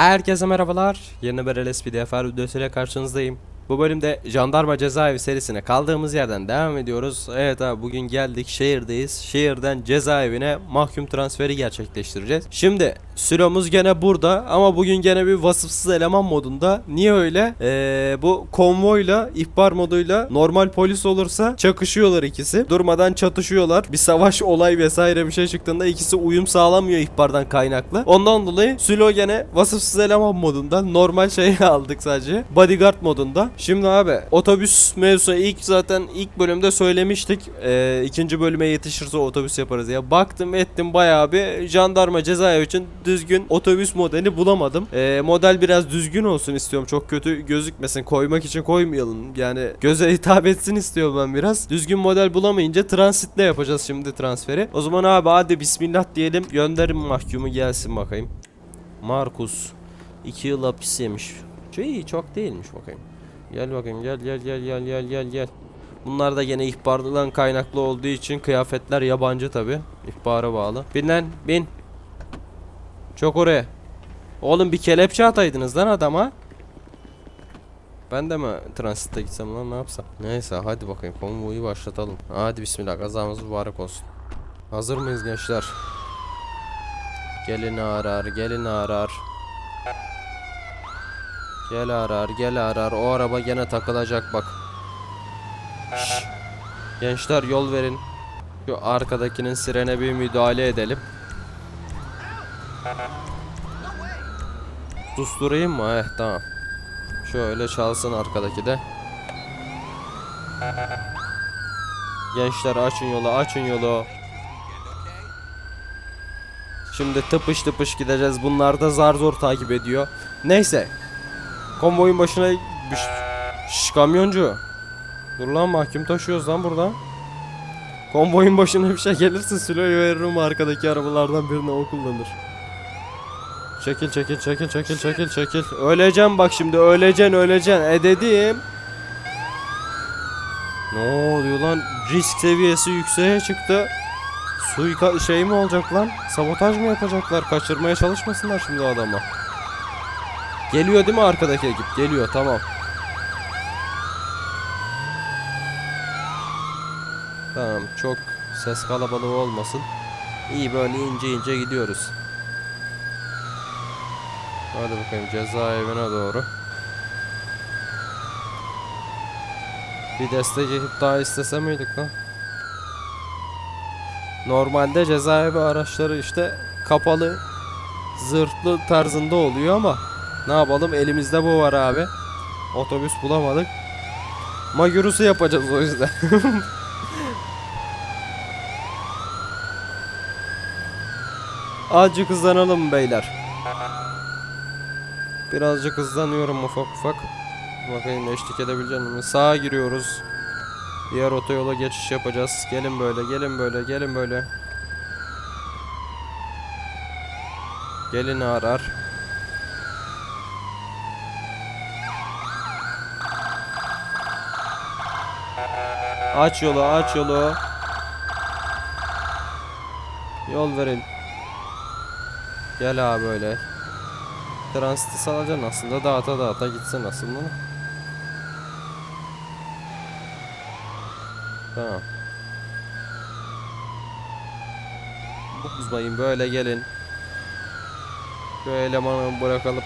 Herkese merhabalar. Yeni bir LSPDFR videosuyla karşınızdayım. Bu bölümde Jandarma Cezaevi serisine kaldığımız yerden devam ediyoruz. Evet abi bugün geldik şehirdeyiz. Şehirden cezaevine mahkum transferi gerçekleştireceğiz. Şimdi süromuz gene burada ama bugün gene bir vasıfsız eleman modunda. Niye öyle? Ee, bu konvoyla ihbar moduyla normal polis olursa çakışıyorlar ikisi. Durmadan çatışıyorlar. Bir savaş olay vesaire bir şey çıktığında ikisi uyum sağlamıyor ihbardan kaynaklı. Ondan dolayı Sülo gene vasıfsız eleman modunda normal şeyi aldık sadece. Bodyguard modunda. Şimdi abi otobüs mevzusu ilk zaten ilk bölümde söylemiştik. Ee, ikinci bölüme yetişirse otobüs yaparız ya. Baktım ettim bayağı bir jandarma cezaevi için düzgün otobüs modeli bulamadım. Ee, model biraz düzgün olsun istiyorum. Çok kötü gözükmesin. Koymak için koymayalım. Yani göze hitap etsin istiyorum ben biraz. Düzgün model bulamayınca transitle yapacağız şimdi transferi. O zaman abi hadi bismillah diyelim. Gönderin mahkumu gelsin bakayım. Markus 2 yıl hapis yemiş. Şey çok değilmiş bakayım. Gel bakayım gel gel gel gel gel gel gel. Bunlar da gene ihbardan kaynaklı olduğu için kıyafetler yabancı tabi. İhbara bağlı. Bin lan bin. Çok oraya. Oğlum bir kelepçe ataydınız lan adama. Ben de mi transitte gitsem lan ne yapsam? Neyse hadi bakayım konvoyu başlatalım. Hadi bismillah kazamız mübarek olsun. Hazır mıyız gençler? Gelin arar, gelin arar. Gel arar, gel arar. O araba gene takılacak bak. Şşş. Gençler yol verin. Şu arkadakinin sirene bir müdahale edelim. Susturayım mı? Eh tamam. Şöyle çalsın arkadaki de. Gençler açın yolu, açın yolu. Şimdi tıpış tıpış gideceğiz. Bunlar da zar zor takip ediyor. Neyse. Konvoyun başına... Şş, şş, kamyoncu. Dur lan mahkum taşıyoruz lan burada. Konvoyun başına bir şey gelirse siloyu veririm arkadaki arabalardan birine o kullanır. Çekil çekil çekil çekil çekil çekil. Öleceğim bak şimdi öleceksin öleceksin. E dedim. Ne oluyor lan? Risk seviyesi yükseğe çıktı. Suika şey mi olacak lan? Sabotaj mı yapacaklar? Kaçırmaya çalışmasınlar şimdi o adamı. Geliyor değil mi arkadaki ekip? Geliyor tamam. Tamam çok ses kalabalığı olmasın. İyi böyle ince ince gidiyoruz. Hadi bakayım cezaevine doğru. Bir destek ekip daha istese miydik lan? Normalde cezaevi araçları işte kapalı zırhlı tarzında oluyor ama ne yapalım elimizde bu var abi. Otobüs bulamadık. Magurus'u yapacağız o yüzden. Azıcık hızlanalım beyler. Birazcık hızlanıyorum ufak ufak. Bakayım eşlik edebilecek miyim? Sağa giriyoruz. Diğer otoyola geçiş yapacağız. Gelin böyle, gelin böyle, gelin böyle. Gelin arar. Aç yolu, aç yolu. Yol verin. Gel abi böyle. Transiti salacaksın aslında dağıta dağıta gitsin aslında. Tamam. Bozmayın böyle gelin. Şu elemanı bırakalım.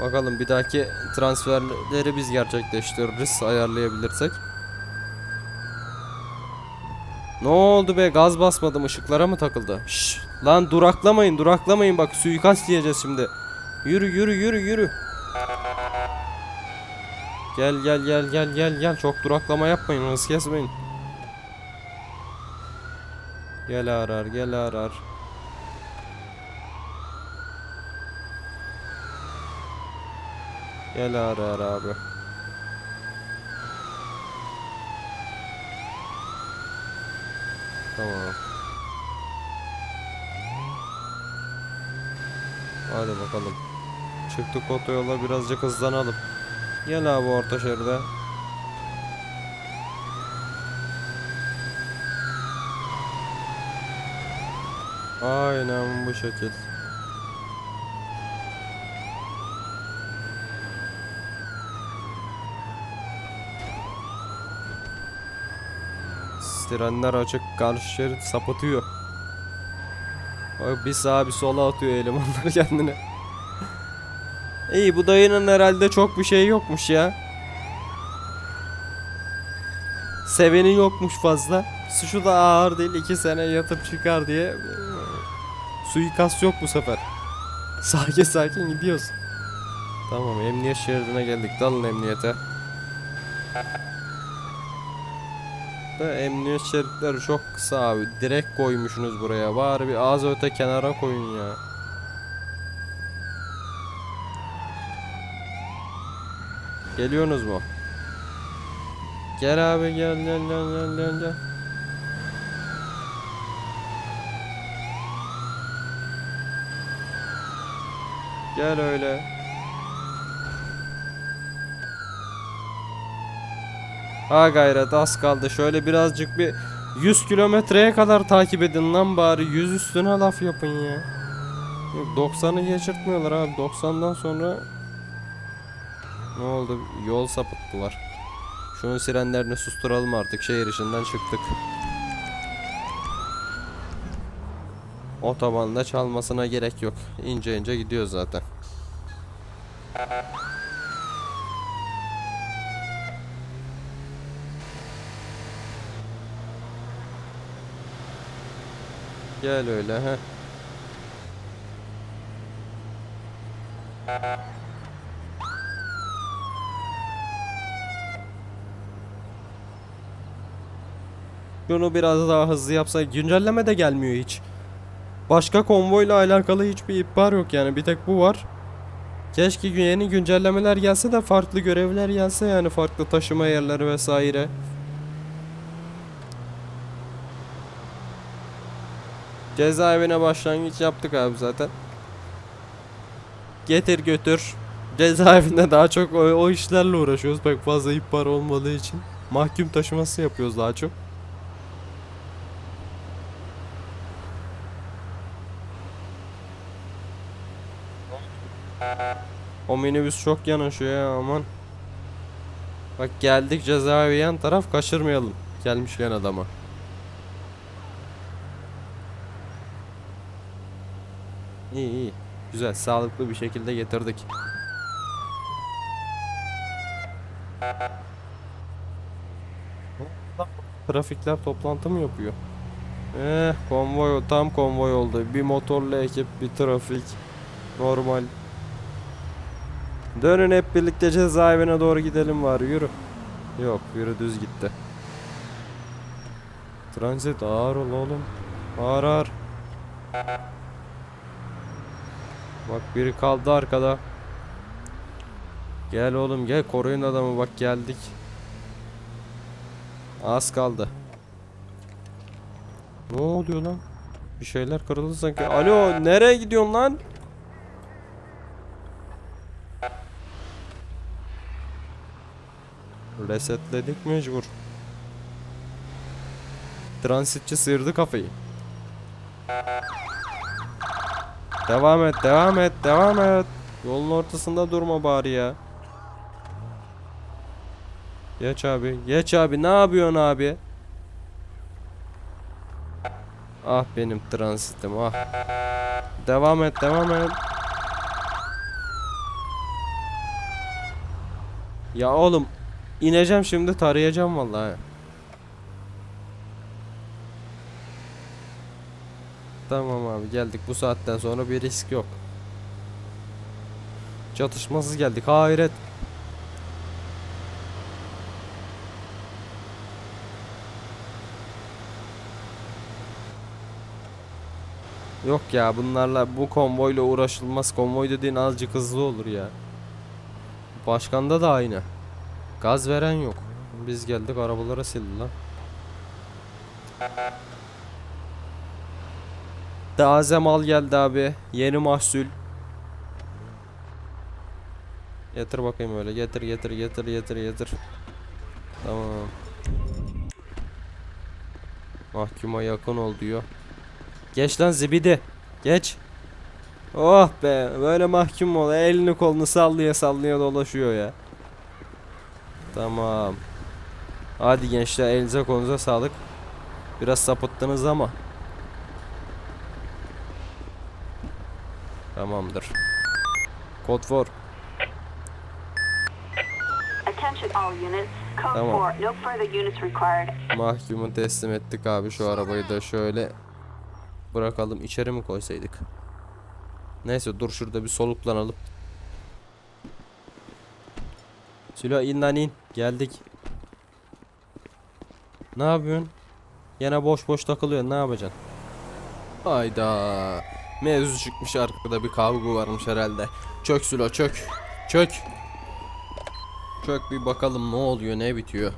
Bakalım bir dahaki transferleri biz gerçekleştiririz ayarlayabilirsek. Ne oldu be gaz basmadım ışıklara mı takıldı? Şşş lan duraklamayın duraklamayın bak suikast diyeceğiz şimdi. Yürü yürü yürü yürü. Gel gel gel gel gel gel çok duraklama yapmayın hız kesmeyin. Gel arar gel arar. Gel arar abi. Tamam. Hadi bakalım. Çıktık otoyola birazcık hızlanalım. Gel abi orta şeride. Aynen bu şekil. Sirenler açık karşı şerit sapıtıyor. Bak bir sağa bir sola atıyor elemanlar kendine. İyi bu dayının herhalde çok bir şey yokmuş ya. Seveni yokmuş fazla. Suçu da ağır değil. iki sene yatıp çıkar diye. Suikast yok bu sefer. Sakin sakin gidiyoruz. Tamam emniyet şeridine geldik. Dalın emniyete. Da emniyet şeritleri çok kısa abi. Direkt koymuşsunuz buraya. Bari bir az öte kenara koyun ya. Geliyorsunuz mu? Gel abi gel gel gel gel gel gel. Gel öyle. Ha gayret az kaldı. Şöyle birazcık bir 100 kilometreye kadar takip edin lan bari. 100 üstüne laf yapın ya. Yok, 90'ı geçirtmiyorlar abi. 90'dan sonra ne oldu? Yol sapıttılar. Şunun sirenlerini susturalım artık. Şehir içinden çıktık. Otobanda çalmasına gerek yok. İnce ince gidiyor zaten. Gel öyle he. Şunu biraz daha hızlı yapsa güncelleme de gelmiyor hiç. Başka konvoyla alakalı hiçbir ihbar yok yani bir tek bu var. Keşke yeni güncellemeler gelse de farklı görevler gelse yani farklı taşıma yerleri vesaire. Cezaevine başlangıç yaptık abi zaten. Getir götür. Cezaevinde daha çok o, o işlerle uğraşıyoruz pek fazla ihbar olmadığı için. Mahkum taşıması yapıyoruz daha çok. O minibüs çok yanaşıyor ya aman. Bak geldik cezaevi yan taraf kaçırmayalım. Gelmişken adama. İyi iyi. Güzel sağlıklı bir şekilde getirdik. Trafikler toplantı mı yapıyor? Eh konvoy tam konvoy oldu. Bir motorlu ekip, bir trafik. Normal. Dönün hep birlikte cezaevine doğru gidelim var yürü. Yok yürü düz gitti. Transit ağır ol oğlum. Ağır ağır. Bak biri kaldı arkada. Gel oğlum gel koruyun adamı bak geldik. Az kaldı. Ne oluyor lan? Bir şeyler kırıldı sanki. Alo nereye gidiyorsun lan? Resetledik mecbur. Transitçi sıyırdı kafayı. Devam et, devam et, devam et. Yolun ortasında durma bari ya. Geç abi, geç abi. Ne yapıyorsun abi? Ah benim transitim ah. Devam et, devam et. Ya oğlum ineceğim şimdi tarayacağım vallahi. Tamam abi geldik bu saatten sonra bir risk yok. Çatışmasız geldik hayret. Yok ya bunlarla bu konvoyla uğraşılmaz. Konvoy dediğin azıcık hızlı olur ya. Başkanda da aynı. Gaz veren yok. Biz geldik arabalara sildi lan. Taze mal geldi abi. Yeni mahsul. Getir bakayım öyle. Getir getir getir getir getir. Tamam. Mahkuma yakın ol diyor. Geç lan zibidi. Geç. Oh be. Böyle mahkum ol? Elini kolunu sallaya sallaya dolaşıyor ya. Tamam. Hadi gençler elinize kolunuza sağlık. Biraz sapıttınız ama. Tamamdır. Kod for. Tamam. 4. No further units required. Mahkumu teslim ettik abi şu arabayı da şöyle bırakalım içeri mi koysaydık? Neyse dur şurada bir soluklanalım. Sülo in lan in. Geldik. Ne yapıyorsun? Yine boş boş takılıyorsun ne yapacaksın? Hayda. Mevzu çıkmış arkada bir kavga varmış herhalde. Çök Sülo çök. Çök. Çök bir bakalım ne oluyor ne bitiyor.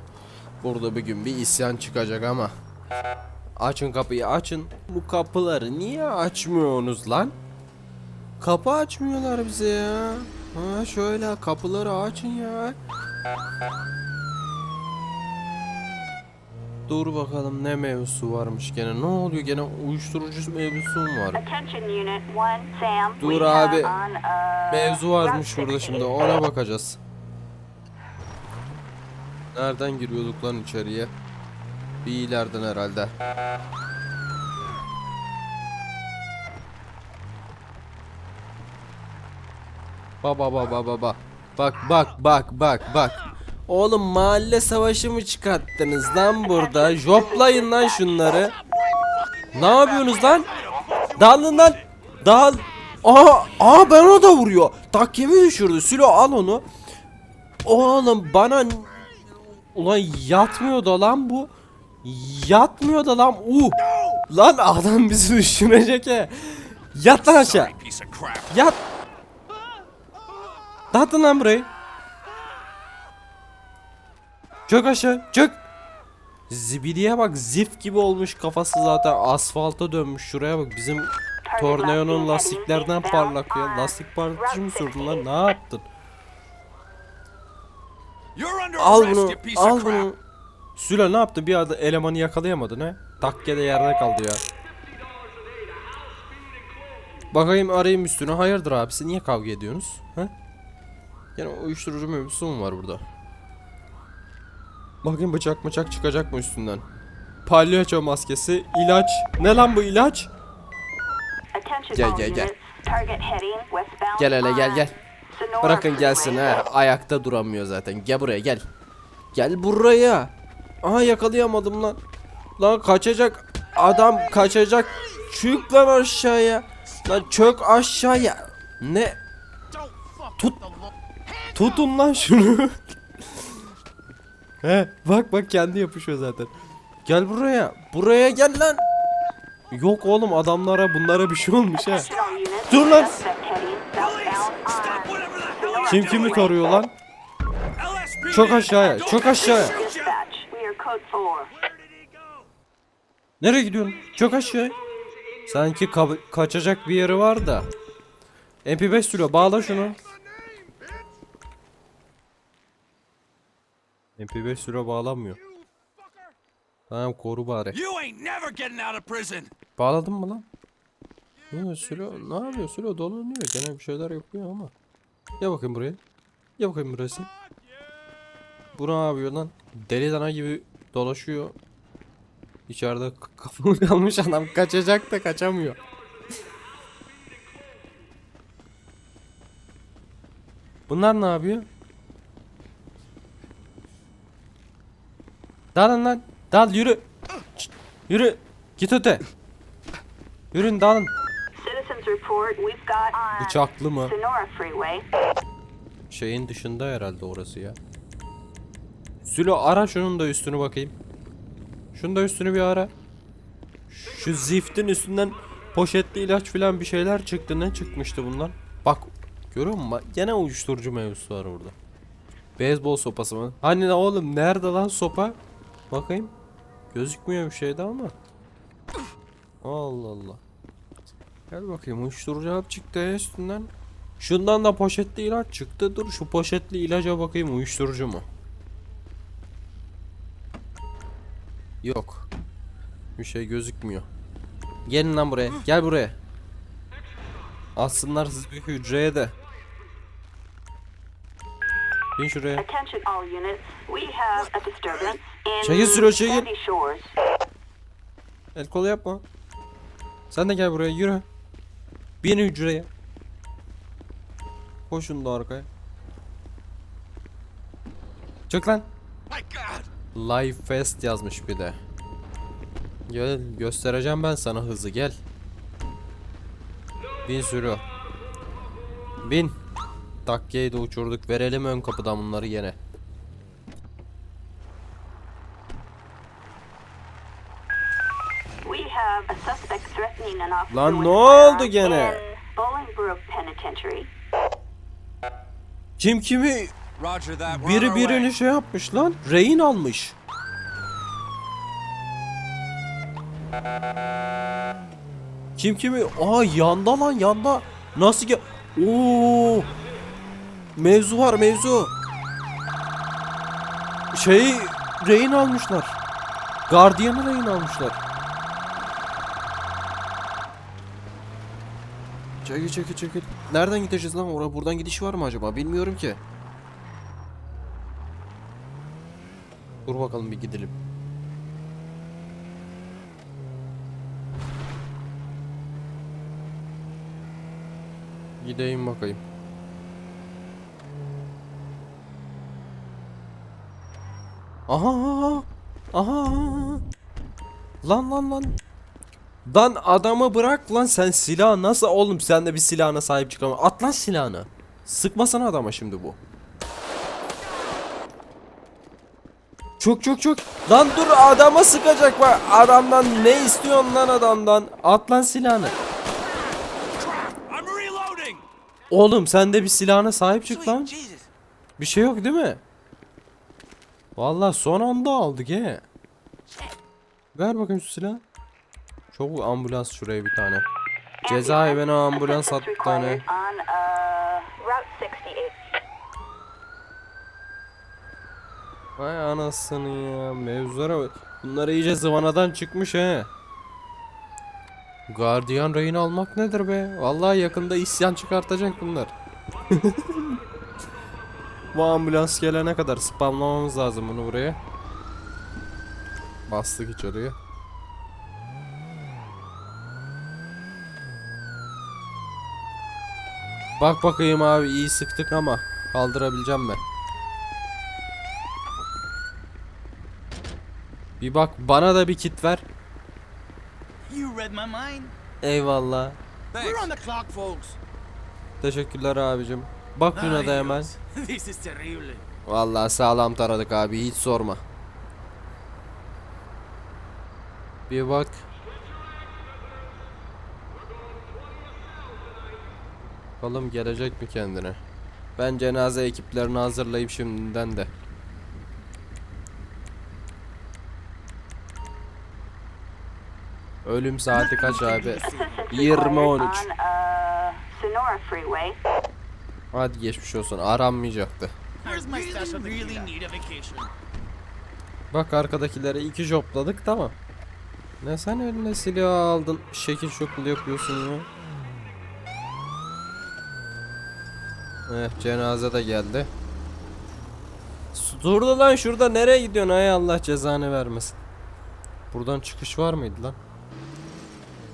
Burada bir gün bir isyan çıkacak ama. Açın kapıyı açın. Bu kapıları niye açmıyorsunuz lan? Kapı açmıyorlar bize ya. Ha şöyle kapıları açın ya. Dur bakalım ne mevzusu varmış gene. Ne oluyor gene uyuşturucu mevzusu mu var? Attention unit 1. Sam. Dur abi. uh, Mevzu varmış burada şimdi 68. ona bakacağız. Nereden giriyorduk lan içeriye? Bir ileriden herhalde. Baba baba baba. Bak bak bak bak bak. Oğlum mahalle savaşı mı çıkarttınız lan burada? Joplayın lan şunları. Ne yapıyorsunuz lan? Dağılın lan. Dağıl. Aa, aa ben o da vuruyor. Takimi düşürdü. Sülo al onu. Oğlum bana Ulan yatmıyor da lan bu. Yatmıyor da lan. Uh. Lan adam bizi düşürecek he. Yat lan aşağı. Yat. Dağıtın lan burayı. Çök aşağı. Çök. Zibidiye bak zif gibi olmuş kafası zaten. Asfalta dönmüş şuraya bak. Bizim tornayonun lastiklerden parlak ya. lastik parlatıcı mı sürdün lan? Ne yaptın? Al bunu al bunu. Sülo ne yaptın bir anda elemanı yakalayamadın he? Takkede yerde kaldı ya. Bakayım arayayım üstüne. Hayırdır abisi? Niye kavga ediyorsunuz? He? Yine uyuşturucu mevzusu mu var burada Bakayım bıçak bıçak çıkacak mı üstünden Palyaço maskesi ilaç ne lan bu ilaç Gel, gel, gel. Gel hele gel gel. Bırakın gelsin ha. Ayakta duramıyor zaten. Gel buraya gel. Gel buraya. Aha yakalayamadım lan. Lan kaçacak. Adam kaçacak. Çık lan aşağıya. Lan çök aşağıya. Ne? Tut. Tutun lan şunu. He bak bak kendi yapışıyor zaten. Gel buraya. Buraya gel lan. Yok oğlum adamlara bunlara bir şey olmuş ha. Dur lan. Kim kimi tarıyor lan? Çok aşağıya, çok aşağıya. shoot ya. Dispatch. We are code 4. Where did he go? Nereye gidiyorsun? Çok aşağı. Sanki ka- kaçacak bir yeri var da. MP5 sürüyor. Bağla şunu. MP5 sürüyor bağlanmıyor. Tamam koru bari. Bağladın mı lan? Ne sürüyor? Ne yapıyor? Sürüyor dolanıyor. Gene bir şeyler yapıyor ama. Gel bakayım buraya. Gel bakayım burası. Bu ne yapıyor lan? Deli dana gibi dolaşıyor. İçeride k- kapalı kalmış adam kaçacak da kaçamıyor. Bunlar ne yapıyor? Dalın lan. Dal yürü. Yürü. Git öte. Yürün dalın. Bıçaklı mı? Şeyin dışında herhalde orası ya. Sülo ara şunun da üstünü bakayım. Şunun da üstünü bir ara. Şu ziftin üstünden poşetli ilaç filan bir şeyler çıktı. Ne çıkmıştı bundan? Bak görüyor musun? Gene uyuşturucu mevzusu var burada. Beyzbol sopası mı? Hani oğlum nerede lan sopa? Bakayım. Gözükmüyor bir şeyde ama. Allah Allah. Gel bakayım uyuşturucu hap çıktı ya üstünden. Şundan da poşetli ilaç çıktı. Dur şu poşetli ilaca bakayım uyuşturucu mu? Yok. Bir şey gözükmüyor. Gelin lan buraya. Gel buraya. Aslınlar siz bir hücreye de. Disturbance in Çekil Sülo, çekil. Sandy Shores. El kolu yapma. Sen de gel buraya yürü. Bin hücreye. Koşun da arkaya. Çık lan. My God! Live Fest yazmış bir de. Gel göstereceğim ben sana hızı gel. Bin sürü. Bin. Takkeyi de uçurduk. Verelim ön kapıdan bunları yine. Lan ne oldu gene? Kim kimi biri birini şey yapmış lan. Rehin almış. Kim kimi? Aa yanda lan yanda. Nasıl ki? Oo. Mevzu var mevzu. Şey rehin almışlar. Gardiyanı rehin almışlar. Çekil çekil çekil. Nereden gideceğiz lan? Oraya buradan gidiş var mı acaba? Bilmiyorum ki. Dur bakalım bir gidelim. Gideyim bakayım. Aha aha. Lan lan lan. Lan adamı bırak lan sen silah nasıl oğlum sen de bir silahına sahip çıkamam. At lan silahını. Sıkmasana adama şimdi bu. Çok çok çok. Lan dur adama sıkacak bak. Adamdan ne istiyorsun lan adamdan? At lan silahını. Oğlum sen de bir silahına sahip çık lan. Bir şey yok değil mi? Vallahi son anda aldık he. Ver bakayım şu silahı. Çok ambulans şuraya bir tane. Cezaevine ambulans at bir tane. Required on Route 68. Vay anasını ya mevzulara. Bunlar iyice zıvanadan çıkmış he. Gardiyan rehin almak nedir be? Vallahi yakında isyan çıkartacak bunlar. Bu ambulans gelene kadar spamlamamız lazım bunu buraya. Bastık içeriye. Bak bakayım abi iyi sıktık ama kaldırabileceğim mi? Bir bak bana da bir kit ver. Eyvallah. Teşekkürler abicim. Bak buna da hemen. Vallahi sağlam taradık abi hiç sorma. Bir bak. Bakalım gelecek mi kendine? Ben cenaze ekiplerini hazırlayıp şimdiden de. Ölüm saati kaç abi? 20.13 Hadi geçmiş olsun aranmayacaktı. Bak arkadakileri iki jopladık tamam. Ne sen eline silah aldın şekil şokul yapıyorsun ya. Eh cenaze de geldi. Durdu lan şurada nereye gidiyorsun ay Allah cezanı vermesin. Buradan çıkış var mıydı lan?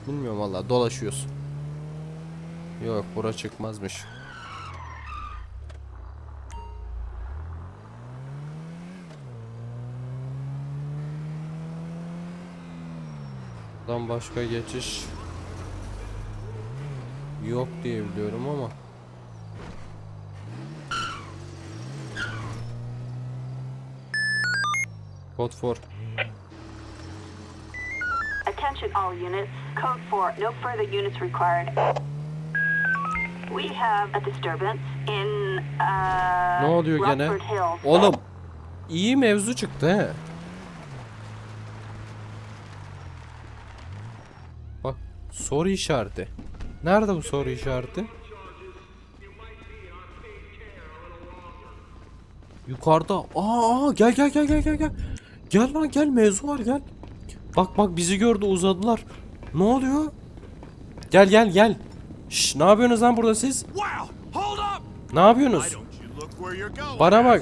Bilmiyorum valla dolaşıyoruz. Yok bura çıkmazmış. Buradan başka geçiş yok diye biliyorum ama. Code 4. Attention all units. Code 4. No further units required. We have a disturbance in uh, Ne oluyor gene? Oğlum iyi mevzu çıktı he. Soru işareti. Nerede bu soru işareti? Yukarıda. Aa, gel gel gel gel gel gel. Gel lan gel mevzu var gel. Bak bak bizi gördü uzadılar. Ne oluyor? Gel gel gel. Şş, ne yapıyorsunuz lan burada siz? Ne yapıyorsunuz? Bana bak.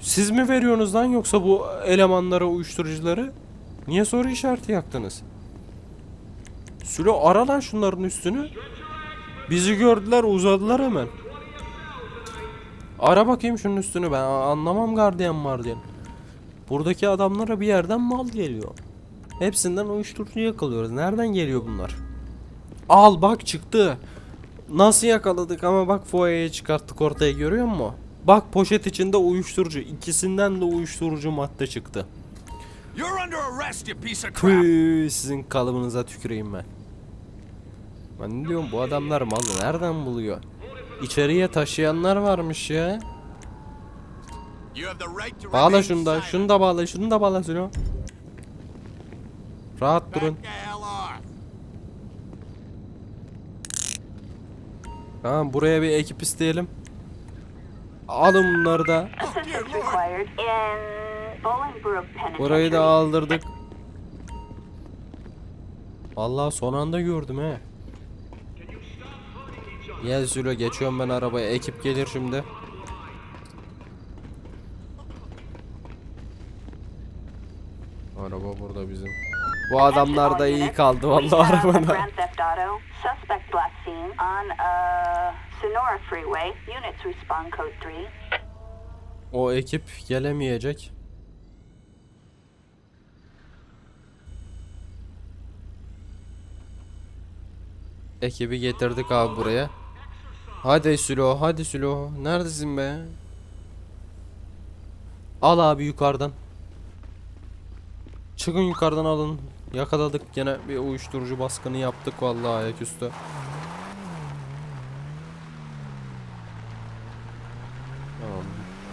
Siz mi veriyorsunuz lan yoksa bu elemanlara uyuşturucuları? Niye soru işareti yaktınız? Sülo ara lan şunların üstünü. Bizi gördüler uzadılar hemen. Ara bakayım şunun üstünü ben anlamam gardiyan mardiyan. Buradaki adamlara bir yerden mal geliyor. Hepsinden uyuşturucu yakalıyoruz. Nereden geliyor bunlar? Al bak çıktı. Nasıl yakaladık ama bak foyaya çıkarttık ortaya görüyor musun? Bak poşet içinde uyuşturucu. İkisinden de uyuşturucu madde çıktı. You're under arrest, you piece of crap. Tüh, sizin kalıbınıza tüküreyim ben. Ben ne diyorum bu adamlar malı nereden buluyor? İçeriye taşıyanlar varmış ya. Bağla şunu da, şunu da bağla, şunu da bağla Sülo. Rahat durun. Tamam buraya bir ekip isteyelim. Alın bunları da. Burayı da aldırdık. Vallahi son anda gördüm he. Gel Sülo geçiyorum ben arabaya. Ekip gelir şimdi. Araba burada bizim. Bu adamlar da iyi kaldı vallahi arabada. Uh, Sonora Freeway. Units respond code 3. O ekip gelemeyecek. Ekibi getirdik abi buraya. Hadi Sülo, hadi Sülo. Neredesin be? Al abi yukarıdan. Çıkın yukarıdan alın. Yakaladık gene bir uyuşturucu baskını yaptık vallahi ayaküstü. Tamam.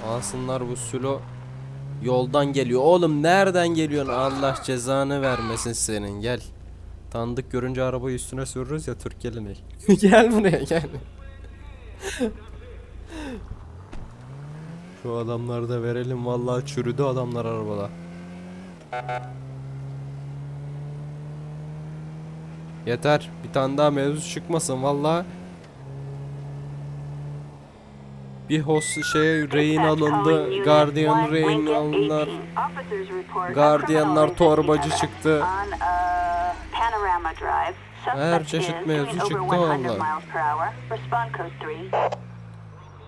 Alsınlar bu Sülo. Yoldan geliyor. Oğlum nereden geliyorsun? Allah cezanı vermesin senin. Gel. Tanıdık görünce arabayı üstüne sürürüz ya Türk geleneği. gel buraya gel. Şu adamları da verelim. Vallahi çürüdü adamlar arabada. Yeter. Bir tane daha mevzu çıkmasın vallahi. Bir host şey rehin alındı. Guardian rehin alındılar. Gardiyanlar torbacı çıktı. Her çeşit mevzu çıktı vallahi.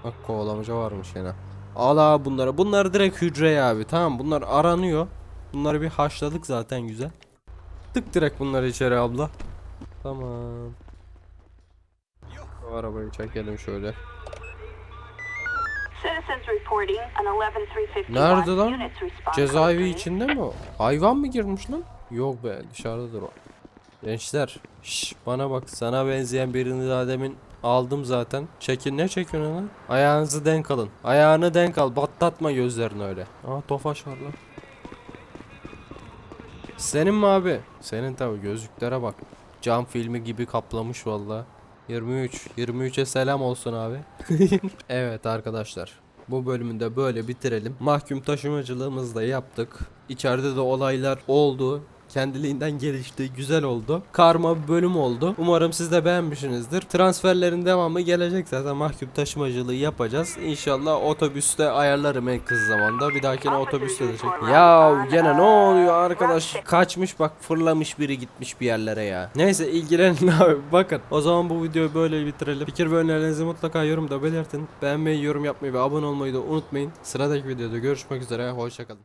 Bak kovalamaca varmış yine. Al abi bunları. Bunlar direkt hücreye abi. Tamam bunlar aranıyor. Bunları bir haşladık zaten güzel. Tık direkt bunları içeri abla. Tamam. Şu arabayı çekelim şöyle. Nerede lan? Cezaevi içinde mi o? Hayvan mı girmiş lan? Yok be dışarıdadır o. Gençler şş, bana bak sana benzeyen birini daha demin aldım zaten. Çekin ne çekiyorsun lan? Ayağınızı denk alın. Ayağını denk al battatma gözlerini öyle. Aa tofaş var lan. Senin mi abi? Senin tabi gözlüklere bak. Cam filmi gibi kaplamış valla. 23. 23'e selam olsun abi. evet arkadaşlar. Bu bölümünde böyle bitirelim. Mahkum taşımacılığımızı da yaptık. İçeride de olaylar oldu. Kendiliğinden gelişti. Güzel oldu. Karma bir bölüm oldu. Umarım siz de beğenmişsinizdir. Transferlerin devamı gelecek zaten. Mahkum taşımacılığı yapacağız. İnşallah otobüste ayarlarım en kısa zamanda. Bir dahakine otobüste de çek. Ya gene ne oluyor arkadaş? Kaçmış bak fırlamış biri gitmiş bir yerlere ya. Neyse ilgilenin abi. Bakın o zaman bu videoyu böyle bitirelim. Fikir ve önerilerinizi mutlaka yorumda belirtin. Beğenmeyi, yorum yapmayı ve abone olmayı da unutmayın. Sıradaki videoda görüşmek üzere. Hoşçakalın.